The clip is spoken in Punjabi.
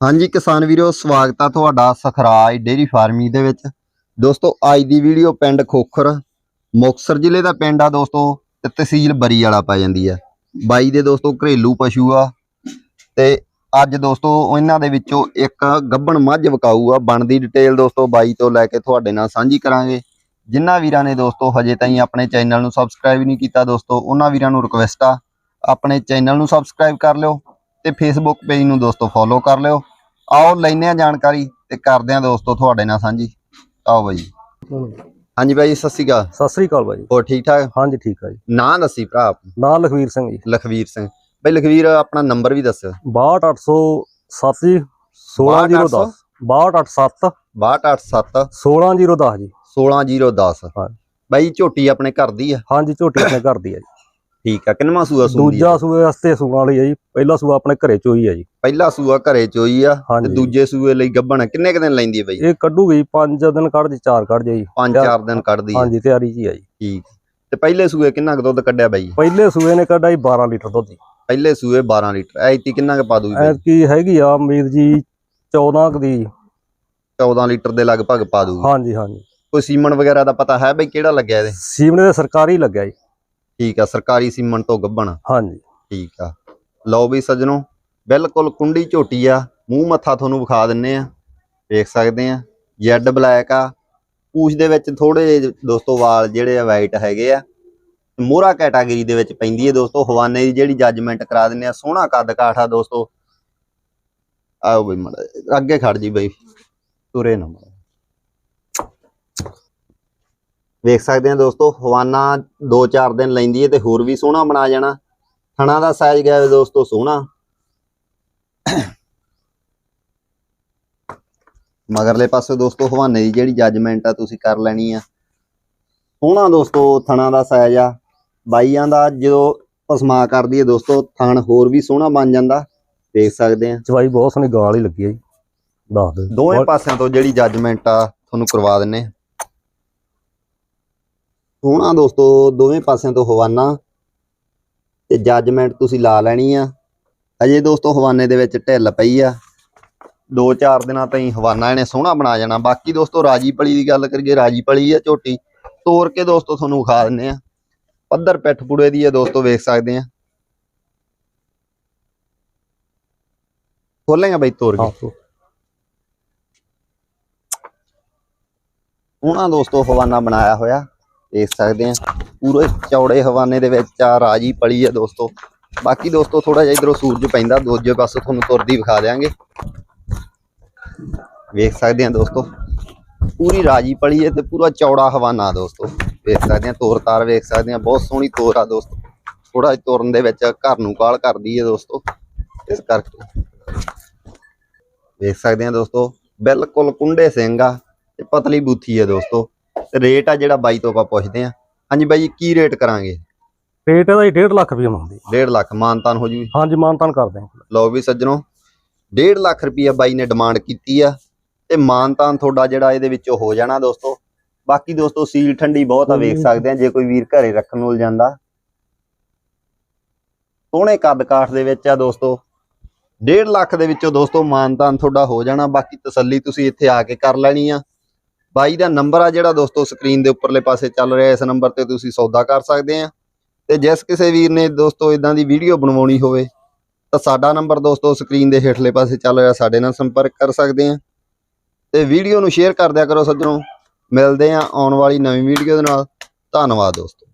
ਹਾਂਜੀ ਕਿਸਾਨ ਵੀਰੋ, ਸਵਾਗਤ ਆ ਤੁਹਾਡਾ ਸਖਰਾਜ ਡੇਰੀ ਫਾਰਮੀ ਦੇ ਵਿੱਚ। ਦੋਸਤੋ, ਅੱਜ ਦੀ ਵੀਡੀਓ ਪਿੰਡ ਖੋਖਰ, ਮੁਕਤਸਰ ਜ਼ਿਲ੍ਹੇ ਦਾ ਪਿੰਡ ਆ ਦੋਸਤੋ, ਤੇ ਤਹਿਸੀਲ ਬਰੀ ਵਾਲਾ ਪੈ ਜਾਂਦੀ ਆ। ਬਾਈ ਦੇ ਦੋਸਤੋ, ਘਰੇਲੂ ਪਸ਼ੂ ਆ। ਤੇ ਅੱਜ ਦੋਸਤੋ, ਇਹਨਾਂ ਦੇ ਵਿੱਚੋਂ ਇੱਕ ਗੱਬਣ ਮੱਝ ਵਿਕਾਊ ਆ। ਬਣਦੀ ਡਿਟੇਲ ਦੋਸਤੋ, ਬਾਈ ਤੋਂ ਲੈ ਕੇ ਤੁਹਾਡੇ ਨਾਲ ਸਾਂਝੀ ਕਰਾਂਗੇ। ਜਿਨ੍ਹਾਂ ਵੀਰਾਂ ਨੇ ਦੋਸਤੋ, ਹਜੇ ਤਾਈਂ ਆਪਣੇ ਚੈਨਲ ਨੂੰ ਸਬਸਕ੍ਰਾਈਬ ਨਹੀਂ ਕੀਤਾ ਦੋਸਤੋ, ਉਹਨਾਂ ਵੀਰਾਂ ਨੂੰ ਰਿਕਵੈਸਟ ਆ, ਆਪਣੇ ਚੈਨਲ ਨੂੰ ਸਬਸਕ੍ਰਾਈਬ ਕਰ ਲਿਓ ਤੇ ਫੇਸਬੁੱਕ ਪੇਜ ਨੂੰ ਦੋਸਤੋ ਫੋਲੋ ਕਰ ਲਿਓ। ਆਓ ਲੈਨੇ ਆ ਜਾਣਕਾਰੀ ਤੇ ਕਰਦੇ ਆ ਦੋਸਤੋ ਤੁਹਾਡੇ ਨਾਲ ਸਾਂਝੀ। ਆਓ ਬਾਈ। ਹਾਂਜੀ ਬਾਈ ਸਤਿ ਸ਼੍ਰੀ ਅਕਾਲ। ਸਤਿ ਸ੍ਰੀ ਅਕਾਲ ਬਾਈ। ਹੋਰ ਠੀਕ ਠਾਕ? ਹਾਂਜੀ ਠੀਕ ਆ ਜੀ। ਨਾਂ ਦੱਸੀ ਭਰਾ ਆਪਣਾ। ਨਾਂ ਲਖਵੀਰ ਸਿੰਘ ਜੀ। ਲਖਵੀਰ ਸਿੰਘ। ਬਈ ਲਖਵੀਰ ਆਪਣਾ ਨੰਬਰ ਵੀ ਦੱਸਿਓ 62807 ਜੀ 16010 62807 6287 16010 ਜੀ। 16010 ਹਾਂ। ਬਾਈ ਝੋਟੀ ਆਪਣੇ ਘਰ ਦੀ ਆ? ਹਾਂਜੀ ਝੋਟੀ ਆਪਣੇ ਘਰ ਦੀ ਆ ਜੀ। ਠੀਕ ਆ ਕਿੰਨਵਾਂ ਸੂਆ ਸੂੰਦੀ ਦੂਜਾ ਸੂਏ ਵਾਸਤੇ ਸੂਆਂ ਵਾਲੀ ਆ ਜੀ ਪਹਿਲਾ ਸੂਆ ਆਪਣੇ ਘਰੇ ਚੋਈ ਆ ਜੀ। ਪਹਿਲਾ ਸੂਆ ਘਰੇ ਚੋਈ ਆ ਤੇ ਹਾਂਜੀ। ਦੂਜੇ ਸੂਏ ਲਈ ਗੱਭਣ ਕਿੰਨੇ ਕੁ ਦਿਨ ਲੈਂਦੀ ਆ ਬਾਈ? ਇਹ ਕੱਢੂਗੀ 5 ਦਿਨ ਕੱਢ ਜੀ 4 ਕੱਢ ਜੀ। ਪੰਜ ਚਾਰ ਦਿਨ ਕੱਢਦੀ ਆ। ਹਾਂਜੀ ਤਿਆਰੀ ਜੀ ਆ ਜੀ। ਠੀਕ। ਤੇ ਪਹਿਲੇ ਸੂਏ ਕਿੰਨਾ ਕੁ ਦੁੱਧ ਕੱਢਿਆ ਬਾਈ? ਪਹਿਲੇ ਸੂਏ ਨੇ ਕੱਢਾ ਜੀ 12 ਲੀਟਰ ਦੁੱਧ ਜੀ। ਪਹਿਲੇ ਸੂਏ 12 ਲੀਟਰ। ਐਤੀ ਕਿੰਨਾ ਕੁ ਪਾ ਦੂਗੀ ਬਾਈ? ਐਤਕੀ ਹੈਗੀ ਆ ਉਮੀਦ ਜੀ 14 ਕੁ ਦੀ। 14 ਲੀਟਰ ਦੇ ਲਗਭਗ ਪਾ ਦੂਗੀ ਹਾਂਜੀ ਹਾਂਜੀ। ਕੋਈ ਸੀਮਨ ਵਗੈਰਾ ਦਾ ਪਤਾ ਹੈ ਬਈ ਕਿਹੜਾ ਲੱਗਿਆ ਇਹਦੇ? ਸੀਮਨੇ ਦੇ ਸਰਕਾਰੀ ਲੱਗਿਆ ਜੀ। ਠੀਕ ਆ ਸਰਕਾਰੀ ਸੀਮਨ ਤੋਂ ਗੱਭਣ ਹਾਂਜੀ। ਠੀਕ ਆ। ਲਓ ਵੀ ਸੱਜਣੋ ਬਿਲਕੁਲ ਕੁੰਡੀ ਝੋਟੀ ਆ। ਮੂੰਹ ਮੱਥਾ ਤੁਹਾਨੂੰ ਵਿਖਾ ਦਿੰਨੇ ਆ। ਦੇਖ ਸਕਦੇ ਆ। ਜੈਡ ਬਲੈਕ ਆ। ਪੂਛ ਦੇ ਵਿੱਚ ਥੋੜੇ ਦੋਸਤੋ ਵਾਲ ਜਿਹੜੇ ਆ ਵਾਈਟ ਹੈਗੇ ਆ। ਮੋਹਰਾ ਕੈਟਾਗਰੀ ਦੇ ਵਿੱਚ ਪੈਂਦੀ ਹੈ ਦੋਸਤੋ। ਹਵਾਨੇ ਦੀ ਜਿਹੜੀ ਜੱਜਮੈਂਟ ਕਰਾ ਦਿੰਨੇ ਆ। ਸੋਹਣਾ ਕੱਦ ਕਾਠ ਦੋਸਤੋ। ਆਓ ਬਈ ਮੜਾ ਅੱਗੇ ਖੜ ਜੀ ਬਈ। ਤੁਰੇ ਨਾ ਮਾੜਾ। ਵੇਖ ਸਕਦੇ ਆ ਦੋਸਤੋ ਹਵਾਨਾ 2-4 ਦਿਨ ਲੈਂਦੀ ਹੈ ਤੇ ਹੋਰ ਵੀ ਸੋਹਣਾ ਬਣਾ ਜਾਣਾ। ਥਣਾ ਦਾ ਸਾਈਜ਼ ਗਿਆ ਦੋਸਤੋ ਸੋਹਣਾ। ਮਗਰਲੇ ਪਾਸੇ ਦੋਸਤੋ ਹਵਾਨੇ ਦੀ ਜਿਹੜੀ ਜੱਜਮੈਂਟ ਆ ਤੁਸੀਂ ਕਰ ਲੈਣੀ ਆ। ਸੋਹਣਾ ਦੋਸਤੋ ਥਣਾ ਦਾ ਸਾਈਜ਼ ਆ। ਬਾਈਆਂ ਦਾ ਜਦੋਂ ਪਸਮਾ ਕਰਦੀ ਹੈ ਦੋਸਤੋ ਥਣ ਹੋਰ ਵੀ ਸੋਹਣਾ ਬਣ ਜਾਂਦਾ। ਦੇਖ ਸਕਦੇ ਆ। ਚਵਾਈ ਬਹੁਤ ਸੋਹਣੀ ਗਾਲ ਹੀ ਲੱਗੀ ਆ ਜੀ। ਦੱਸ ਦੋਵੇਂ ਪਾਸਿਆਂ ਤੋਂ ਜਿਹੜੀ ਜੱਜਮੈਂਟ ਆ ਤੁਹਾਨੂੰ ਕਰਵਾ ਦਿੰਨੇ ਆ। ਸੋਹਣਾ ਦੋਸਤੋ ਦੋਵੇਂ ਪਾਸਿਆਂ ਤੋਂ ਹਵਾਨਾ ਤੇ ਜੱਜਮੈਂਟ ਤੁਸੀਂ ਲਾ ਲੈਣੀ ਆ। ਅਜੇ ਦੋਸਤੋ ਹਵਾਨੇ ਦੇ ਵਿੱਚ ਢਿੱਲ ਪਈ ਆ। 2-4 ਦਿਨਾਂ ਤਾਈਂ ਹਵਾਨਾ ਇਹਨੇ ਸੋਹਣਾ ਬਣਾ ਜਾਣਾ। ਬਾਕੀ ਦੋਸਤੋ ਰਾਜੀ ਪਲੀ ਦੀ ਗੱਲ ਕਰੀਏ ਰਾਜੀ ਪਲੀ ਆ ਝੋਟੀ ਤੋੜ ਕੇ ਦੋਸਤੋ ਤੁਹਾਨੂੰ ਵਿਖਾ ਦਿੰਨੇ ਆ। ਪੱਧਰ ਪਿੱਠ ਪੁੜੇ ਦੀ ਆ ਦੋਸਤੋ ਵੇਖ ਸਕਦੇ ਆ। ਖੋਲੇਗਾ ਬਈ ਤੋੜ ਕੇ। ਉਹਨਾਂ ਦੋਸਤੋ ਹਵਾਨਾ ਬਣਾਇਆ ਹੋਇਆ। ਦੇਖ ਸਕਦੇ ਆ ਪੂਰੇ ਚੌੜੇ ਹਵਾਨੇ ਦੇ ਵਿੱਚ ਆ ਰਾਜੀ ਪਲੀ ਆ ਦੋਸਤੋ। ਬਾਕੀ ਦੋਸਤੋ ਥੋੜਾ ਜਿਹਾ ਇਧਰੋਂ ਸੂਰਜ ਪੈਂਦਾ, ਦੂਜੇ ਪਾਸੇ ਤੁਹਾਨੂੰ ਤੁਰਦੀ ਵਿਖਾ ਦੇਾਂਗੇ ਵੇਖ ਸਕਦੇ ਆ ਦੋਸਤੋ। ਪੂਰੀ ਰਾਜੀ ਪਲੀ ਹੈ ਤੇ ਪੂਰਾ ਚੌੜਾ ਹਵਾਨਾ ਦੋਸਤੋ। ਵੇਖ ਸਕਦੇ ਆ ਤੋਰ ਤਾਰ ਵੇਖ ਸਕਦੇ ਆ ਬਹੁਤ ਸੋਹਣੀ ਤੋਰ ਆ ਦੋਸਤੋ। ਥੋੜਾ ਜਿਹਾ ਤੁਰਨ ਦੇ ਵਿੱਚ ਘਰ ਨੂੰ ਕਾਲ ਕਰਦੀ ਹੈ ਦੋਸਤੋ। ਇਸ ਕਰਕੇ। ਵੇਖ ਸਕਦੇ ਆ ਦੋਸਤੋ, ਬਿਲਕੁਲ ਕੁੰਡੇ ਸਿੰਘ ਆ ਤੇ ਪਤਲੀ ਬੂਥੀ ਹੈ ਦੋਸਤੋ। ਤੇ ਰੇਟ ਆ ਜਿਹੜਾ ਬਾਈ ਤੋਂ ਆਪਾਂ ਪੁੱਛਦੇ ਆ ਹਾਂਜੀ ਬਾਈ ਕੀ ਰੇਟ ਕਰਾਂਗੇ? ਰੇਟ ਇਹਦਾ ਹੀ 1.5 ਲੱਖ ਰੁਪਏ ਮੰਗਦੀ 1.5 ਲੱਖ ਮਾਨਤਾਨ ਹੋ ਜੂਗੀ। ਹਾਂਜੀ ਮਾਨਤਾਨ ਕਰਦੇ ਹਾਂ। ਲਓ ਵੀ ਸੱਜਣੋ 1.5 ਲੱਖ ਰੁਪਈਆ ਬਾਈ ਨੇ ਡਿਮਾਂਡ ਕੀਤੀ ਆ ਤੇ ਮਾਨਤਾਨ ਤੁਹਾਡਾ ਜਿਹੜਾ ਇਹਦੇ ਵਿੱਚੋਂ ਹੋ ਜਾਣਾ ਦੋਸਤੋ। ਬਾਕੀ ਦੋਸਤੋ ਸੀਲ ਠੰਡੀ ਬਹੁਤ ਆ ਵੇਖ ਸਕਦੇ ਆ ਜੇ ਕੋਈ ਵੀਰ ਘਰੇ ਰੱਖਣ ਨੂੰ ਜਾਂਦਾ। ਸੋਹਣੇ ਕੱਦ ਕਾਠ ਦੇ ਵਿੱਚ ਆ ਦੋਸਤੋ। 1.5 ਲੱਖ ਦੇ ਵਿੱਚੋਂ ਦੋਸਤੋ ਮਾਨਤਾਨ ਤੁਹਾਡਾ ਹੋ ਜਾਣਾ। ਬਾਕੀ ਤਸੱਲੀ ਤੁਸੀਂ ਇੱਥੇ ਆ ਕੇ ਕਰ ਲੈਣੀ ਆ। ਬਾਈ ਦਾ ਨੰਬਰ ਆ ਜਿਹੜਾ ਦੋਸਤੋ ਸਕਰੀਨ ਦੇ ਉੱਪਰਲੇ ਪਾਸੇ ਚੱਲ ਰਿਹਾ, ਇਸ ਨੰਬਰ ਤੇ ਤੁਸੀਂ ਸੌਦਾ ਕਰ ਸਕਦੇ ਆ। ਤੇ ਜਿਸ ਕਿਸੇ ਵੀਰ ਨੇ ਦੋਸਤੋ ਇਦਾਂ ਦੀ ਵੀਡੀਓ ਬਣਵਾਉਣੀ ਹੋਵੇ, ਤਾਂ ਸਾਡਾ ਨੰਬਰ ਦੋਸਤੋ ਸਕਰੀਨ ਦੇ ਹੇਠਲੇ ਪਾਸੇ ਚੱਲ ਰਿਹਾ, ਸਾਡੇ ਨਾਲ ਸੰਪਰਕ ਕਰ ਸਕਦੇ ਆ। ਤੇ ਵੀਡੀਓ ਨੂੰ ਸ਼ੇਅਰ ਕਰ ਦਿਆ ਕਰੋ, ਸੱਜਣੋ। ਮਿਲਦੇ ਆ ਆਉਣ ਵਾਲੀ ਨਵੀਂ ਵੀਡੀਓ ਦੇ ਨਾਲ। ਧੰਨਵਾਦ, ਦੋਸਤੋ।